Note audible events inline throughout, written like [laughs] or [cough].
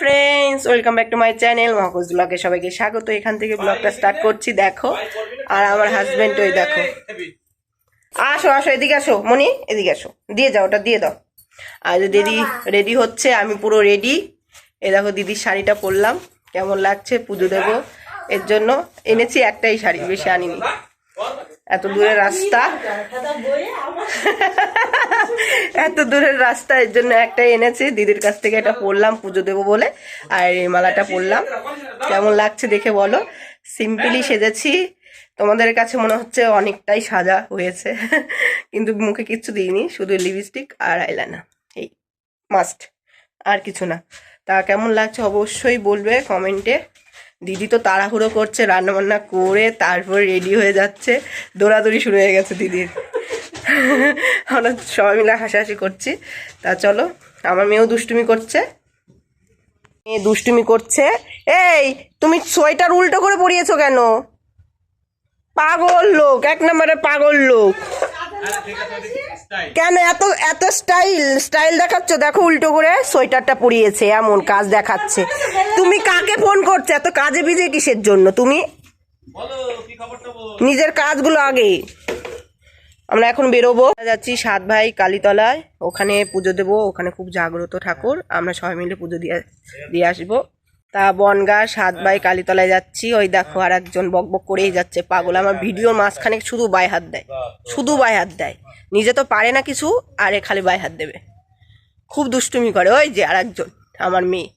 Friends welcome back to my channel মহকুজ ব্লগে সবাইকে স্বাগত। এখান থেকে ব্লগটা স্টার্ট করছি দেখো। আর আমার হাজবেন্ড ওই দেখো। আসো আসো এদিকে আসো। মনি এদিকে আসো। দিয়ে যাও ওটা দিয়ে দাও। আর দিদি রেডি হচ্ছে আমি পুরো রেডি এ দেখো দিদির শাড়িটা পরলাম। কেমন লাগছে পুজো দেবো। এর জন্য এনেছি একটাই শাড়ি বেশি আনিনি। এত দূরের রাস্তা। [laughs] [laughs] এত দূরের রাস্তা, এর জন্য একটাই এনেছি। দিদির কাছ থেকে এটা পরলাম, পুজো দেবো বলে। আর এই মালাটা পরলাম। কেমন লাগছে দেখে বলো। সিম্পলি সেজেছি। তোমাদের কাছে মনে হচ্ছে অনেকটাই সাজা হয়েছে। কিন্তু মুখে কিচ্ছু দিইনি, শুধু লিপস্টিক আর আইলানা এই মাস্ট আর কিছু না। তা কেমন লাগছে অবশ্যই বলবে কমেন্টে দিদি তো তাড়াহুড়ো করছে, রান্নাবান্না করে তারপর রেডি হয়ে যাচ্ছে। দৌড়াদৌড়ি শুরু হয়ে গেছে দিদির। আমরা সবাই মিলে হাসাহাসি করছি। তা চলো আমার মেয়েও দুষ্টুমি করছে। মেয়ে দুষ্টুমি করছে। এই তুমি সোয়েটার উল্টো করে পরিয়েছো কেন? পাগল লোক এক নম্বরে পাগল লোক। কেন এত এত স্টাইল স্টাইল দেখাচ্ছ? দেখো উল্টো করে সোয়েটারটা পরিয়েছে এমন কাজ দেখাচ্ছে। তুমি কাকে ফোন করছ? এত কাজে বিজে কিসের জন্য? তুমি নিজের কাজগুলো আগে। আমরা এখন বেরোবো। যাচ্ছি সাত ভাই কালীতলায়। ওখানে পুজো দেবো। ওখানে খুব জাগ্রত ঠাকুর। আমরা সবাই মিলে পুজো দিয়ে দিয়ে আসব। তা বনগা সাত ভাই কালীতলায় যাচ্ছি। ওই দেখো আর একজন বক বক করেই যাচ্ছে। পাগল। আমার ভিডিওর মাঝখানে শুধু বাই হাত দেয়। শুধু বাই হাত দেয়। নিজে তো পারে না কিছু, আরে খালি বাই হাত দেবে। খুব দুষ্টুমি করে। ওই যে আর একজন, আমার মেয়ে।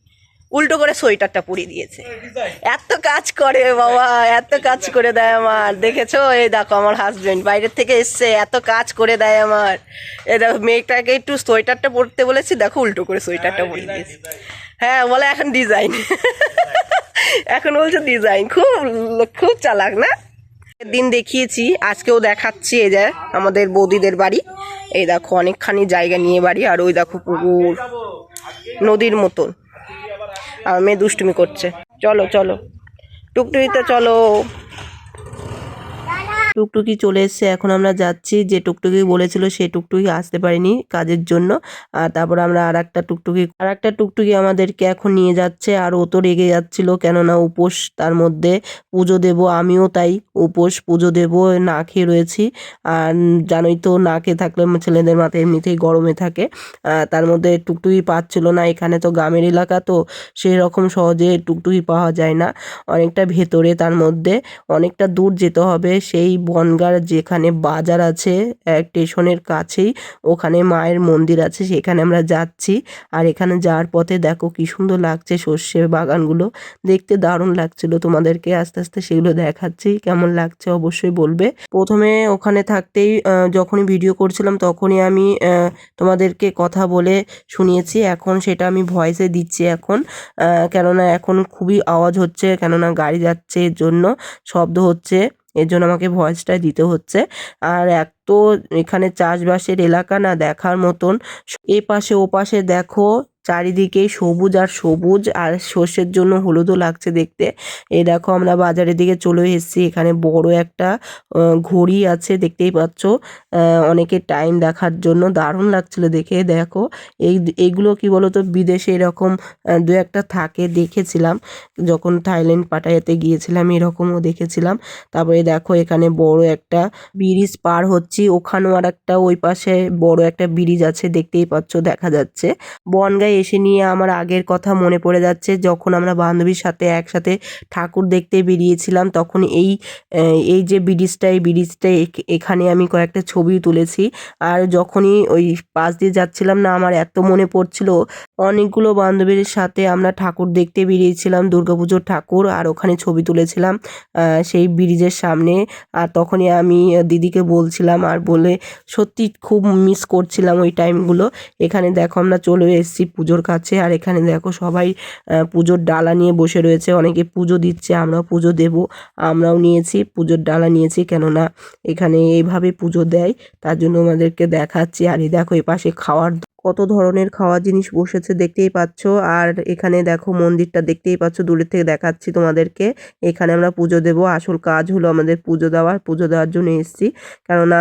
উল্টো করে সোয়েটারটা পরিয়ে দিয়েছে। এত কাজ করে বাবা এত কাজ করে দেয় আমার। দেখেছ? এই দেখো আমার হাজবেন্ড বাইরের থেকে এসছে এত কাজ করে দেয় আমার। এ দেখো মেয়েটাকে একটু সোয়েটারটা পরতে বলেছি দেখো উল্টো করে সোয়েটারটা পরিয়ে দিয়েছে। হ্যাঁ বলে এখন ডিজাইন এখন বলছে ডিজাইন খুব খুব চালাক না? দিন দেখিয়েছি আজকেও দেখাচ্ছি এই যে আমাদের বৌদিদের বাড়ি। এই দেখো অনেকখানি জায়গা নিয়ে বাড়ি আর ওই দেখো পুকুর নদীর মতন। আর মেয়ে দুষ্টুমি করছে। চলো চলো। টুকটুকিতে চলো। টুকটুকি চলে এসছে, এখন আমরা যাচ্ছি, যে টুকটুকি বলেছিল সে টুকটুকি আসতে পারিনি কাজের জন্য। আর তারপর আমরা আর একটা টুকটুকি আর একটা টুকটুকি আমাদেরকে এখন নিয়ে যাচ্ছে, আর ও তো রেগে যাচ্ছিল, কেননা উপোস তার মধ্যে পুজো দেব, আমিও তাই উপোস পুজো দেব, না খেয়ে রয়েছি। আর জানোই তো না খেয়ে থাকলে ছেলেদের মাথায় এমনিতেই গরমে থাকে। তার মধ্যে টুকটুকি পাচ্ছিল না, এখানে তো গ্রামের এলাকা তো সেই রকম সহজে টুকটুকি পাওয়া যায় না। অনেকটা ভেতরে তার মধ্যে, অনেকটা দূর যেতে হবে, সেই বনগার যেখানে বাজার আছে স্টেশনের কাছেই ওখানে মায়ের মন্দির আছে, সেখানে আমরা যাচ্ছি। আর এখানে যাওয়ার পথে দেখো কি সুন্দর লাগছে সর্ষে বাগানগুলো। দেখতে দারুণ লাগছিল তোমাদেরকে, আস্তে আস্তে সেগুলো দেখাচ্ছি, কেমন লাগছে অবশ্যই বলবে। প্রথমে ওখানে থাকতেই যখনই ভিডিও করছিলাম তখনই আমি তোমাদেরকে কথা বলে শুনিয়েছি। এখন সেটা আমি ভয়েসে দিচ্ছি এখন কেননা এখন খুবই আওয়াজ হচ্ছে, কেননা গাড়ি যাচ্ছে এর জন্য, শব্দ হচ্ছে। এর জন্য আমাকে ভয়েসটা দিতে হচ্ছে। আর এক তো এখানে চাষবাসের এলাকা না দেখার মতন। এ পাশে ও পাশে দেখো চারিদিকে সবুজ আর সবুজ, আর সর্ষের জন্য হলুদও লাগছে দেখতে। এ দেখো আমরা বাজারের দিকে চলে এসেছি, এখানে বড় একটা ঘড়ি আছে দেখতেই পাচ্ছ। অনেকে টাইম দেখার জন্য দারুণ লাগছিল দেখে, দেখো। এই এইগুলো কি বলতো, বিদেশে এরকম দু একটা থাকে, দেখেছিলাম। যখন থাইল্যান্ড পাটায়াতে গিয়েছিলাম, এরকমও দেখেছিলাম। তারপরে দেখো এখানে বড় একটা ব্রিজ পার হচ্ছি, ওখানেও আর একটা ওই পাশে বড় একটা ব্রিজ আছে, দেখতেই পাচ্ছ, দেখা যাচ্ছে। বনগায় এসে নিয়ে আমার আগের কথা মনে পড়ে যাচ্ছে। যখন আমরা বান্ধবীর সাথে একসাথে ঠাকুর দেখতে বেরিয়েছিলাম, তখন এই এই যে ব্রিজটা, এই ব্রিজটা এখ- এখানে আমি কয়েকটা ছবি তুলেছি। আর যখনই ওই পাশ দিয়ে যাচ্ছিলাম না, আমার এত মনে পড়ছিল। অনেকগুলো বান্ধবীর সাথে আমরা ঠাকুর দেখতে বেরিয়েছিলাম, দুর্গাপুজোর ঠাকুর, আর ওখানে ছবি তুলেছিলাম সেই ব্রিজের সামনে। আর তখনই আমি দিদিকে বলছিলাম, আর বলে, সত্যি খুব মিস করছিলাম ওই টাইমগুলো এখানে দেখো আমরা চলে এসেছি পুজোর কাছে। আর এখানে দেখো সবাই পুজোর ডালা নিয়ে বসে রয়েছে। অনেকে পুজো দিচ্ছে, আমরাও পুজো দেব। আমরাও নিয়েছি, পুজোর ডালা নিয়েছি, কেননা এখানে এইভাবে পুজো দেয়, তার জন্য আমাদেরকে দেখাচ্ছি। আর এই দেখো এপাশে খাওয়ার কত ধরনের খাওয়া জিনিস বসেছে দেখতেই পাচ্ছ। আর এখানে দেখো মন্দিরটা দেখতেই পাচ্ছ, দূরের থেকে দেখাচ্ছি তোমাদেরকে। এখানে আমরা পুজো দেব। আসল কাজ হলো আমাদের পুজো দেওয়া পুজো দেওয়ার জন্য এসেছি। কেননা,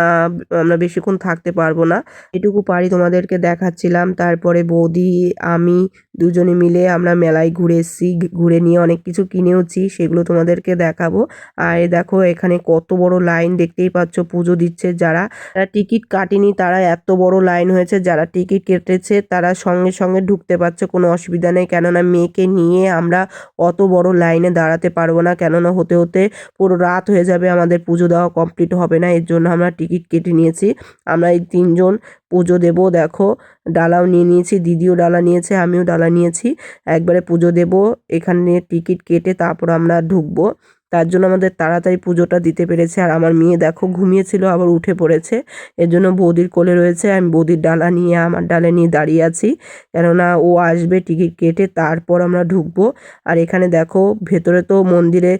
আমরা বেশিক্ষণ থাকতে পারব না। এটুকু পারি তোমাদেরকে দেখাচ্ছিলাম। তারপরে বৌদি, আমি দুজনে মিলে আমরা মেলায় ঘুরে এসেছি। ঘুরে নিয়ে অনেক কিছু কিনেওছি, সেগুলো তোমাদেরকে দেখাবো। আর দেখো এখানে কত বড় লাইন দেখতেই পাচ্ছ, পুজো দিচ্ছে যারা। যারা টিকিট কাটেনি, তারা এত বড় লাইন হয়েছে, যারা টিকিট কেটেছে, তারা সঙ্গে সঙ্গে ঢুকতে পারছে, কোনো অসুবিধা নেই। কেননা মেয়েকে নিয়ে আমরা অত বড় লাইনে দাঁড়াতে পারব না। কেননা হতে হতে পুরো রাত হয়ে যাবে, আমাদের পুজো দেওয়া কমপ্লিট হবে না। এর জন্য আমরা টিকিট কেটে নিয়েছি। আমরা এই তিনজন পুজো দেবো, দেখো। ডালাও নিয়ে নিয়েছি, দিদিও ডালা নিয়েছে, আমিও ডালা নিয়েছি। একবারে পুজো দেব, এখানে টিকিট কেটে তারপর আমরা ঢুকবো। তার জন্য আমাদের তাড়াতাড়ি পুজোটা দিতে পেরেছে। আর আমার মেয়ে দেখো ঘুমিয়েছিল, আবার উঠে পড়েছে। এর জন্য বৌদির কোলে রয়েছে। আমি বৌদির ডালা নিয়ে, আমার ডালে নিয়ে দাঁড়িয়ে আছি। কেননা ও আসবে টিকিট কেটে, তারপর আমরা ঢুকবো। আর এখানে দেখো, ভেতরে তো মন্দিরে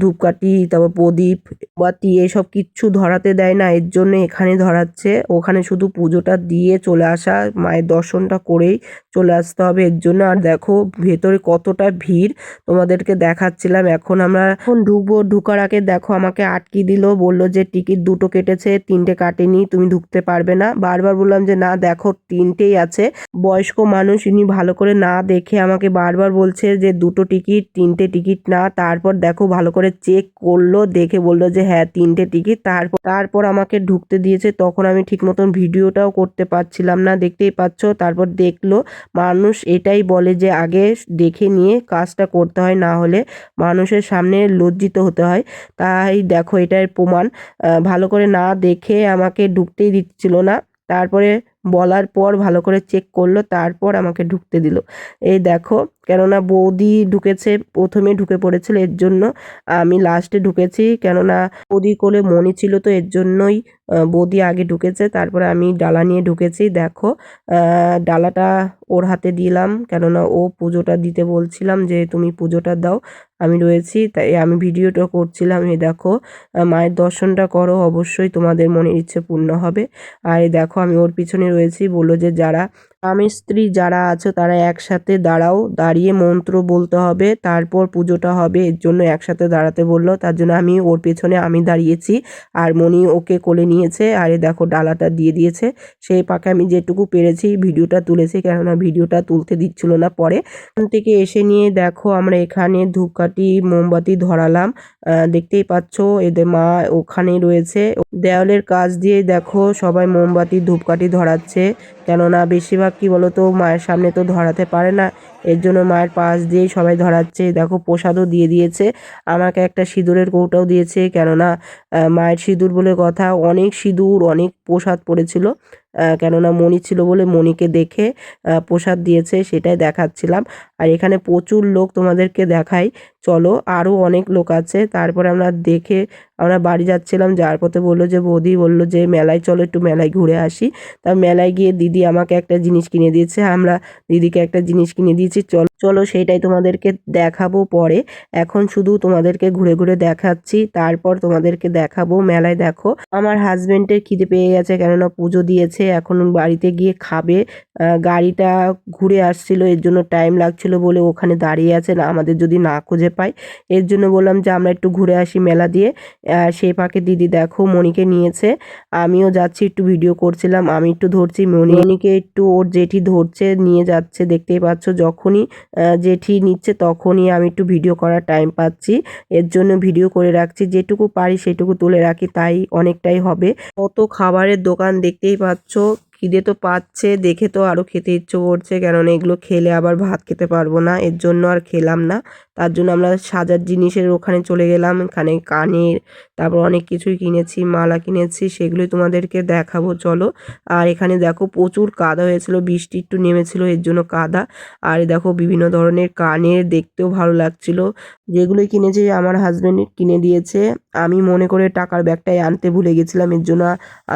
ধূপকাঠি, তারপর প্রদীপ বাতি এসব কিচ্ছু ধরাতে দেয় না। এর জন্য এখানে ধরাচ্ছে। ওখানে শুধু পুজোটা দিয়ে চলে আসা, মায়ের দর্শনটা করেই চলে আসতে হবে এর জন্য। আর দেখো, ভেতরে কতটা ভিড় তোমাদেরকে দেখাচ্ছিলাম। এখন আমরা ঢুকবো, ঢুকার আগে দেখো আমাকে আটকে দিল, বলল যে টিকিট দুটো কেটেছে, তিনটে কাটেনি, তুমি ঢুকতে পারবে না। বারবার বললাম যে না, দেখো তিনটেই আছে। বয়স্ক মানুষ, ইনি ভালো করে না দেখে আমাকে বারবার বলছে যে দুটো টিকিট, তিনটে টিকিট না। তারপর দেখো ভালো করে চেক করল, দেখে বলল যে হ্যাঁ তিনটে টিকিট। তারপর তারপর আমাকে ঢুকতে দিয়েছে। তখন আমি ঠিক মতন ভিডিওটাও করতে পারছিলাম না, দেখতেই পাচ্ছ। তারপর দেখল, মানুষ এটাই বলে যে আগে দেখে নিয়ে কাজটা করতে হয়, না হলে মানুষের সামনে লজ্জিত হতে হয়। তাই দেখো এটার প্রমাণ। ভালো করে না দেখে আমাকে ঢুকতেই দিচ্ছিল না। তারপরে বলার পর ভালো করে চেক করল, তারপর আমাকে ঢুকতে দিল। এই দেখো, কেননা বৌদি ঢুকেছে, প্রথমে ঢুকে পড়েছিল এর জন্য। আমি লাস্টে ঢুকেছি, কেননা বৌদি কোলে মনি ছিল তো এর জন্যই বৌদি আগে ঢুকেছে, তারপরে আমি ডালা নিয়ে ঢুকেছি। দেখো ডালাটা ওর হাতে দিলাম, কেননা ও পুজোটা দিতে বলছিলাম যে তুমি পুজোটা দাও। আমি রয়েছি, তাই আমি ভিডিওটা করছিলাম। এই দেখো মায়ের দর্শনটা করো, অবশ্যই তোমাদের মনের ইচ্ছে পূর্ণ হবে। আর দেখো, আমি ওর পিছনে রয়েছি। বলল যে যারা স্বামী স্ত্রী যারা আছো, তারা একসাথে দাঁড়াও, দাঁড়িয়ে মন্ত্র বলতে হবে, তারপর পুজোটা হবে। এর জন্য একসাথে দাঁড়াতে বলল, তার জন্য আমি, ওর পেছনে আমি দাঁড়িয়েছি, আর মণি ওকে কোলে নিয়েছে, আর দেখো ডালাটা দিয়ে দিয়েছে। সেই পাকে আমি যেটুকু পেরেছি, ভিডিওটা তুলেছি, কেননা ভিডিওটা তুলতে দিচ্ছিল না পরে। ওখান থেকে এসে নিয়ে দেখো, আমরা এখানে ধূপকাঠি, মোমবাতি ধরালাম দেখতেই পাচ্ছ, এদের মা ওখানেই রয়েছে। দেওয়ালের কাজ দিয়ে দেখো, সবাই মোমবাতি, ধূপকাঠি ধরাচ্ছে। কেননা বেশিরভাগ কি বলতো, মায়ের সামনে তো ধরাতে পারে না। এর জন্য মায়ের পাশ দিয়েই সবাই ধরাচ্ছে। দেখো, প্রসাদও দিয়ে দিয়েছে। আমাকে একটা সিঁদুরের কৌটাও দিয়েছে। কেননা মায়ের সিঁদুর বলে কথা, অনেক সিঁদুর, অনেক প্রসাদ পড়েছিল। কেননা মণি ছিল বলে মণিকে দেখে প্রসাদ দিয়েছে সেটাই দেখাচ্ছিলাম। আর এখানে প্রচুর লোক তোমাদেরকে দেখাই। চলো আরও অনেক লোক আছে। তারপরে আমরা দেখে আমরা বাড়ি যাচ্ছিলাম, যাওয়ার পথে বলল যে, বৌদি বলল যে, মেলায় চলো, একটু মেলায় ঘুরে আসি। তা মেলায় গিয়ে দিদি আমাকে একটা জিনিস কিনে দিয়েছে, আমরা দিদিকে একটা জিনিস কিনে দিয়েছি, চলো চলো সেইটাই তোমাদেরকে দেখাবো পরে। এখন শুধু তোমাদেরকে ঘুরে ঘুরে দেখাচ্ছি, তারপর তোমাদেরকে দেখাবো মেলায়, দেখো। আমার হাজবেন্ডের খিদে পেয়ে গেছে, কেননা পুজো দিয়েছে, এখন বাড়িতে গিয়ে খাবে। গাড়িটা ঘুরে আসছিল, এর জন্য টাইম লাগছিল বলে ওখানে দাঁড়িয়ে আছে, না, আমাদের যদি না খুঁজে পাই এর জন্য বললাম যে, আমরা একটু ঘুরে আসি মেলা দিয়ে। আহ, সেই পাকে দিদি দেখো মণিকে নিয়েছে। আমিও যাচ্ছি একটু ভিডিও করছিলাম আমি একটু ধরছি মণি মণিকে একটু ওর জেঠি ধরছে নিয়ে যাচ্ছে দেখতেই পাচ্ছ যখনই জেঠি নিচ্ছে তখনই আমি একটু ভিডিও করার টাইম পাচ্ছি। এর জন্য ভিডিও করে রাখছি যেটুকু পারি সেটুকু তুলে রাখি তাই অনেকটাই হবে। কত খাবারের দোকান দেখতেই পাচ্ছ খিদে তো পাচ্ছে দেখে তো আরও খেতে ইচ্ছে করছে কেননা এগুলো খেলে আবার ভাত খেতে পারব না এর জন্য আর খেলাম না। তার জন্য আমরা সাজার জিনিসের ওখানে চলে গেলাম। এখানে কানের, তারপর অনেক কিছুই কিনেছি, মালা কিনেছি, সেগুলোই তোমাদেরকে দেখাবো, চলো। আর এখানে দেখো প্রচুর কাদা হয়েছিল, বৃষ্টি একটু নেমেছিল, এর জন্য কাদা। আর দেখো বিভিন্ন ধরনের কানের, দেখতেও ভালো লাগছিল। যেগুলোই কিনেছি, আমার হাজব্যান্ড কিনে দিয়েছে। আমি মনে করে টাকার ব্যাগটাই আনতে ভুলে গেছিলাম, এর জন্য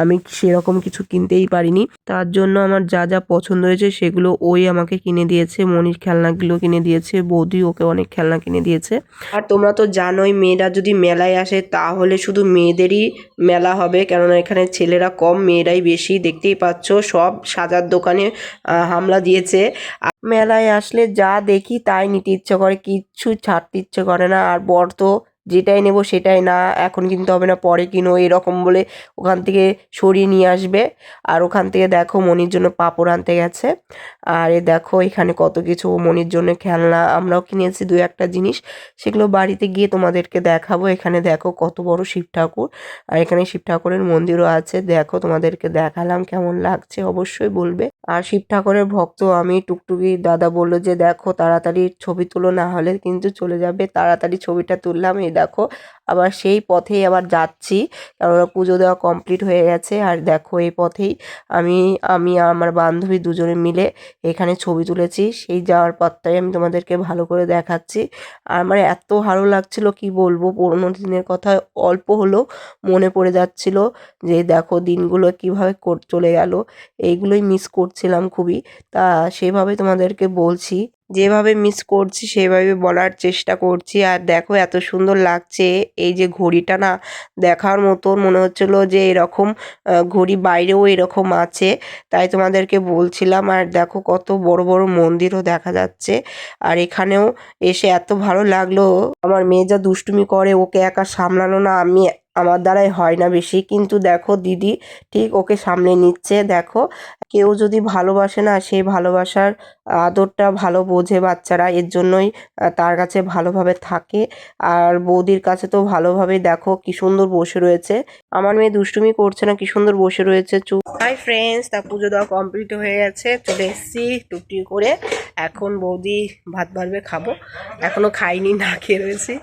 আমি সেরকম কিছু কিনতেই পারিনি। তার জন্য আমার যা যা পছন্দ হয়েছে সেগুলো ওই আমাকে কিনে দিয়েছে, মনির খেলনাগুলো কিনে দিয়েছে, বৌদি ওকে অনেক খেলনা কিনে দিয়েছে। আর তোমরা তো জানোই মেয়েরা যদি মেলায় আসে তাহলে শুধু মেয়েদেরই মেলা হবে, কেননা এখানে ছেলেরা কম, মেয়েরাই বেশি, দেখতেই পাচ্ছ সব সাজার দোকানে হামলা দিয়েছে। মেলায় আসলে যা দেখি তাই নিতে ইচ্ছে করে, কিচ্ছু ছাড়তে ইচ্ছে করে না। আর বর তো যেটাই নেব সেটাই না, এখন কিনতে হবে না, পরে কিনো, এরকম বলে ওখান থেকে সরিয়ে নিয়ে আসবে। আর ওখান থেকে দেখো মনির জন্য পাপড় আনতে গেছে। আর এ দেখো এখানে কত কিছু, মনির জন্য খেলনা, আমরাও কিনেছি দু একটা জিনিস। সেগুলো বাড়িতে গিয়ে তোমাদেরকে দেখাবো। এখানে দেখো কত বড় শিব ঠাকুর। আর এখানে শিব ঠাকুরের মন্দিরও আছে। দেখো তোমাদেরকে দেখালাম কেমন লাগছে, অবশ্যই বলবে। আর শিব ঠাকুরের ভক্ত আমি, টুকটুকি দাদা বলল যে, দেখো তাড়াতাড়ি ছবি তুলো, না হলে কিন্তু চলে যাবে। তাড়াতাড়ি ছবিটা তুললাম, এই দেখো আবার সেই পথেই আবার যাচ্ছি। কেননা পুজো দেওয়া কমপ্লিট হয়ে গেছে। আর দেখো এই পথেই আমি আমি আমার বান্ধবী দুজনে মিলে এখানে ছবি তুলেছি। সেই যাওয়ার পথটাই আমি তোমাদেরকে ভালো করে দেখাচ্ছি। আর আমার এত ভালো লাগছিল, কি বলব? পুরোনো দিনের কথা অল্প হলেও মনে পড়ে যাচ্ছিল যে, দেখো দিনগুলো কীভাবে চলে গেল। এইগুলোই মিস করছিলাম খুবই। তা সেভাবে তোমাদেরকে বলছি, যেভাবে মিস করছি, সেভাবে বলার চেষ্টা করছি। আর দেখো এত সুন্দর লাগছে। এই যে ঘড়িটা না দেখার মতন মনে হচ্ছিল যে এরকম ঘড়ি বাইরেও এরকম আছে। তাই তোমাদেরকে বলছিলাম, আর দেখো কত বড় বড় মন্দিরও দেখা যাচ্ছে। আর এখানেও এসে এত ভালো লাগল। আমার মেয়ে যা দুষ্টুমি করে, ওকে একা সামলানো না, আমি আমার দ্বারাই হয় না বেশি। কিন্তু দেখো দিদি ঠিক ওকে সামনে নিচ্ছে, দেখো। কেউ যদি ভালোবাসে না সেই ভালোবাসার আদরটা ভালো বোঝে বাচ্চারা, এর জন্যই তার কাছে ভালোভাবে থাকে। আর বৌদির কাছে তো ভালোভাবেই দেখো কি সুন্দর বসে রয়েছে। আমার মেয়ে দুষ্টুমি করছে না, কি সুন্দর বসে রয়েছে। চুপ হাই ফ্রেন্ডস তা পুজো দেওয়া কমপ্লিট হয়ে গেছে। চলে এসেছি টুকটি করে এখন বৌদি ভাত বাড়বে, খাব। এখনও খাইনি, না খেয়ে রয়েছি।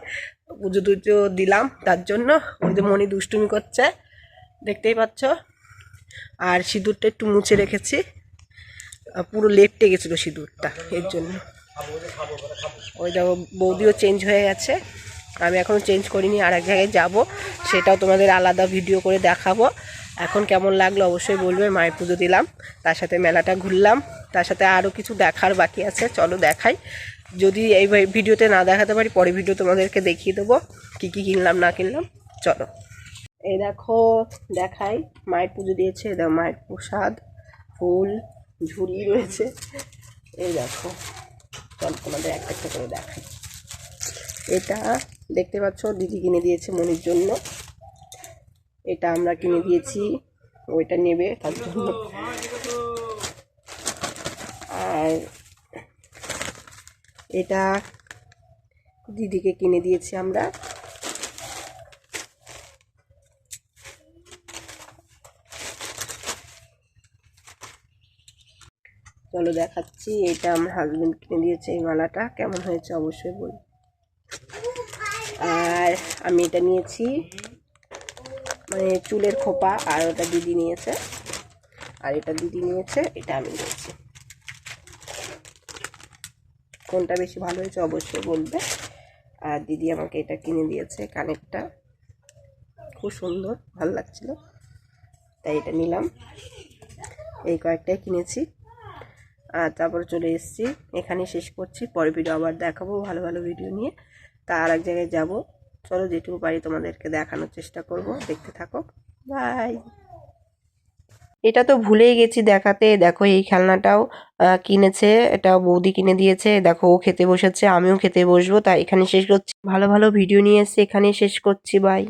পুজো টুজো দিলাম, তার জন্য ওই যে মনি দুষ্টুমি করছে, দেখতেই পাচ্ছ। আর সিঁদুরটা একটু মুছে রেখেছি। পুরো লেপটে গেছিল সিঁদুরটা, এর জন্য। ওই দেখো, বৌদিও চেঞ্জ হয়ে গেছে। আমি এখনও চেঞ্জ করিনি, আর এক জায়গায় যাব, সেটাও তোমাদের আলাদা ভিডিও করে দেখাবো। এখন কেমন লাগল অবশ্যই বলবে, মায়ের পুজো দিলাম, তার সাথে মেলাটা ঘুরলাম, তার সাথে আরও কিছু দেখার বাকি আছে, চলো দেখাই। যদি এই ভিডিওতে না দেখাতে পারি পরে ভিডিও তোমাদেরকে দেখিয়ে দেবো কী কী কিনলাম, না কিনলাম। চলো। এই দেখো, দেখাই। মায়ের পুজো দিয়েছে দেখো মায়ের প্রসাদ, ফুল, ঝুড়ি রয়েছে। এই দেখো, চল তোমাদের একটা একটা করে দেখাই। এটা দেখতে পাচ্ছ, দিদি কিনে দিয়েছে মনির জন্য। এটা আমরা কিনে দিয়েছি, ওইটা নেবে তার জন্য। আর এটা দিদিকে কিনে দিয়েছি আমরা। চলো দেখাচ্ছি, এটা আমার হাজবেন্ড কিনে দিয়েছে, এই মালাটা। কেমন হয়েছে অবশ্যই বল। আর আমি এটা নিয়েছি মানে চুলের খোপা, আর ওটা দিদি নিয়েছে। আর এটা দিদি নিয়েছে, এটা আমি নিয়েছি। কোনটা বেশি ভালো হয়েছে অবশ্যই বলবে। আর দিদি আমাকে এটা কিনে দিয়েছে, কানেরটা। খুব সুন্দর, ভালো লাগছিল। তাই এটা নিলাম। এই কয়েকটাই কিনেছি। আর তারপরে চলে এসেছি। এখানে শেষ করছি। পরে ভিডিও আবার দেখাবো ভালো ভালো ভিডিও নিয়ে। তা আর এক জায়গায় যাব। চলো যেটুকু পারি তোমাদেরকে দেখানোর চেষ্টা করব। দেখতে থাকো। বাই এটা তো ভুলেই গেছি দেখাতে। দেখো এই খেলনাটাও কিনেছে, এটা বৌদি কিনে দিয়েছে। দেখো ও খেতে বসেছে, আমিও খেতে বসবো। তাই এখানে শেষ করছি। ভালো ভালো ভিডিও নিয়ে এসছি, এখানেই শেষ করছি বাই